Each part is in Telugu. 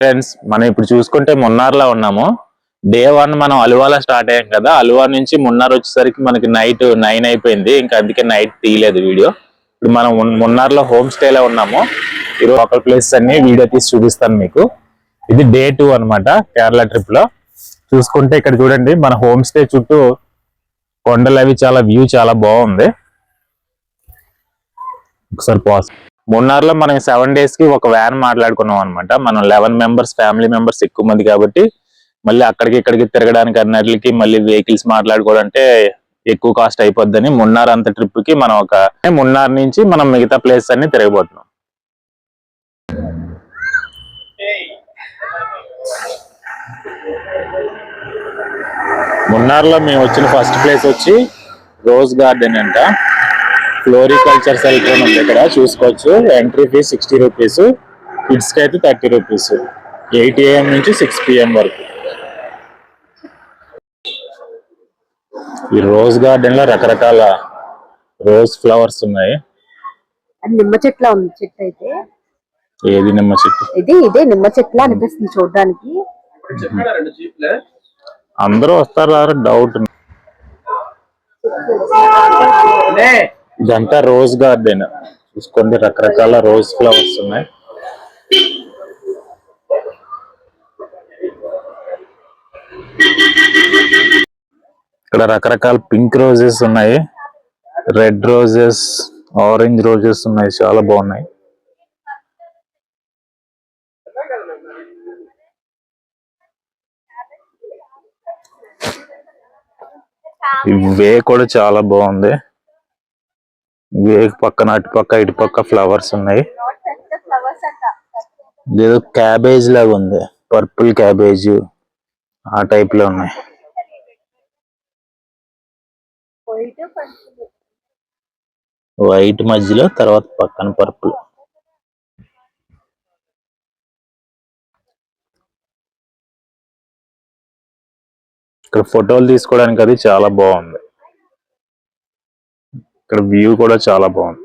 ఫ్రెండ్స్ మనం ఇప్పుడు చూసుకుంటే మున్నార్లో ఉన్నాము. డే వన్ మనం అలువాలో స్టార్ట్ అయ్యాం కదా. అలువా నుంచి మున్నార్ వచ్చేసరికి మనకి నైట్ నైన్ అయిపోయింది. ఇంకా అందుకే నైట్ తీయలేదు వీడియో ఇప్పుడు మనం మున్నార్లో హోమ్ స్టేలో ఉన్నాము. ఈ లోకల్ ప్లేసెస్ అన్ని వీడియో తీసి చూపిస్తాను మీకు. ఇది డే టూ అన్నమాట కేరళ ట్రిప్లో. చూసుకుంటే ఇక్కడ చూడండి మన హోమ్ స్టే చుట్టూ కొండలు అవి చాలా వ్యూ చాలా బాగుంది. ఒకసారి పాస్ మున్నార్లో మనం సెవెన్ డేస్కి ఒక వ్యాన్ మాట్లాడుకున్నాం అనమాట మనం లెవెన్ మెంబర్స్ ఫ్యామిలీ మెంబర్స్ ఎక్కువ మంది కాబట్టి మళ్ళీ అక్కడికి ఇక్కడికి తిరగడానికి అన్నిటికి మళ్ళీ వెహికల్స్ మాట్లాడుకోవడం అంటే ఎక్కువ కాస్ట్ అయిపోద్దని మున్నార్ అంత ట్రిప్కి మనం ఒక మున్నార్ నుంచి మనం మిగతా ప్లేస్ అన్ని తిరగబోతున్నాం. మున్నార్లో మేము వచ్చిన ఫస్ట్ ప్లేస్ వచ్చి రోజ్ గార్డెన్ అంట. ఫ్లోరికల్చర్ సెల్టర్ ఉంది ఇక్కడ చూసుకోవచ్చు. ఎంట్రీ ఫీజ్ సిక్స్టీ రూపీస్ కిడ్స్కి అయితే థర్టీ రూపీస్ ఎయిట్ ఏఎం నుంచి సిక్స్ పిఎం వరకు. ఈ రోజ్ గార్డెన్లో రకరకాల రోజ్ ఫ్లవర్స్ ఉన్నాయి. నిమ్మ చెట్ల ఉంది చెట్టు అయితే. ఏది నిమ్మ చెట్టు? ఇది ఇదే నిమ్మ చెట్ల అనిపిస్తుంది చూడడానికి. అందరూ వస్తారా? డౌట్. ఇదంతా రోజ్ గార్డెన్. చూసుకోండి రకరకాల రోజ్ ఫ్లవర్స్ ఉన్నాయి. ఇక్కడ రకరకాల పింక్ రోజెస్ ఉన్నాయి. రెడ్ రోజెస్ ఆరెంజ్ రోజెస్ ఉన్నాయి. చాలా బాగున్నాయి. ఇవే కూడా చాలా బాగుంది. పక్కన అటు పక్క ఇటు పక్క ఫ్లవర్స్ ఉన్నాయి. ఏదో క్యాబేజ్ లాగా ఉంది. పర్పుల్ క్యాబేజ్ ఆ టైప్లో ఉన్నాయి. వైట్ మధ్యలో తర్వాత పక్కన పర్పుల్. ఇక్కడ ఫోటోలు తీసుకోవడానికి అది చాలా బాగుంది. ఇక్కడ వ్యూ కూడా చాలా బాగుంది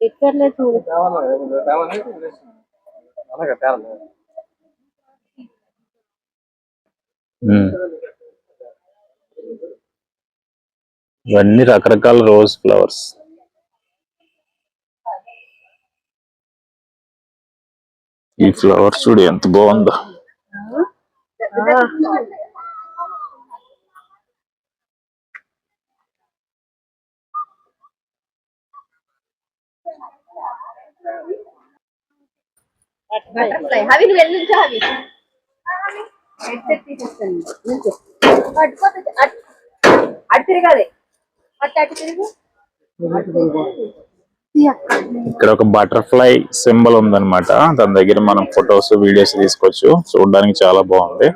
ఎక్కర్లే చూడు ఉమ్. ఇవన్నీ రకరకాల రోజ్ ఫ్లవర్స్. ఈ ఫ్లవర్స్ చూడు ఎంత బాగుందో. బటర్ఫ్లై అవి నువ్వు వెళ్ళి నుంచో అవి అటు తిరగాలి. అటు అటు తిరుగు. ఇక్కడ ఒక బటర్ఫ్లై సింబల్ ఉందన్నమాట. దాని దగ్గర మనం ఫొటోస్ వీడియోస్ తీసుకోవచ్చు. చూడడానికి చాలా బాగుంది.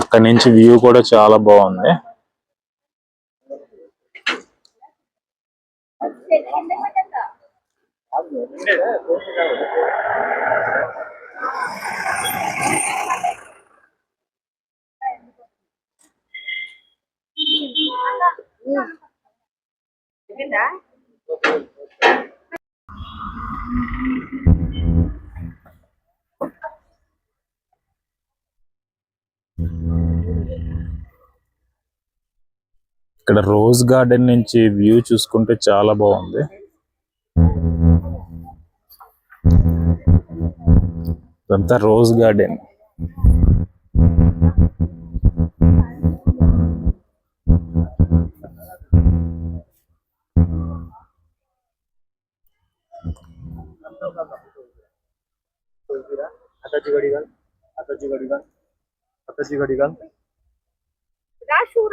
అక్కడ నుంచి వ్యూ కూడా చాలా బాగుంది. ఇక్కడ రోజ్ గార్డెన్ నుంచి వ్యూ చూసుకుంటే చాలా బాగుంది. ఇదంతా రోజ్ గార్డెన్ हाताची घडी घाल हाताची घडी घाल हाताची घडी घाल राशू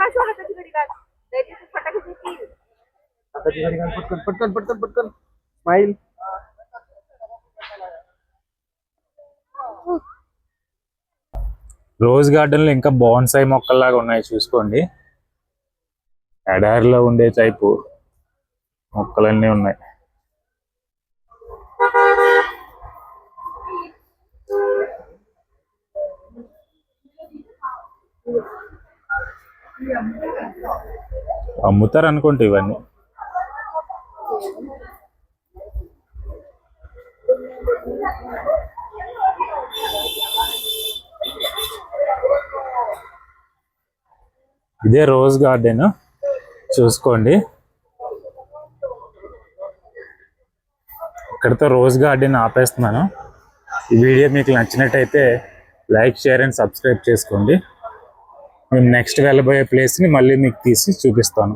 पटकन पटकन पटकन. स्माईल. రోజ్ గార్డెన్లో ఇంకా బోన్సాయి మొక్కల్లాగా ఉన్నాయి చూసుకోండి. ఎడారిలో ఉండే టైపు మొక్కలన్నీ ఉన్నాయి. అమ్ముతారు అనుకుంటా ఇవన్నీ. ఇదే రోజ్ గార్డెన్. చూసుకోండి. ఇక్కడితో రోజ్ గార్డెన్ ఆపేస్తున్నాను. ఈ వీడియో మీకు నచ్చినట్టయితే లైక్ షేర్ అండ్ సబ్స్క్రైబ్ చేసుకోండి. మేము నెక్స్ట్ వెళ్ళబోయే ప్లేస్ని మళ్ళీ మీకు తీసి చూపిస్తాను.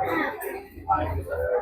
嗯现在。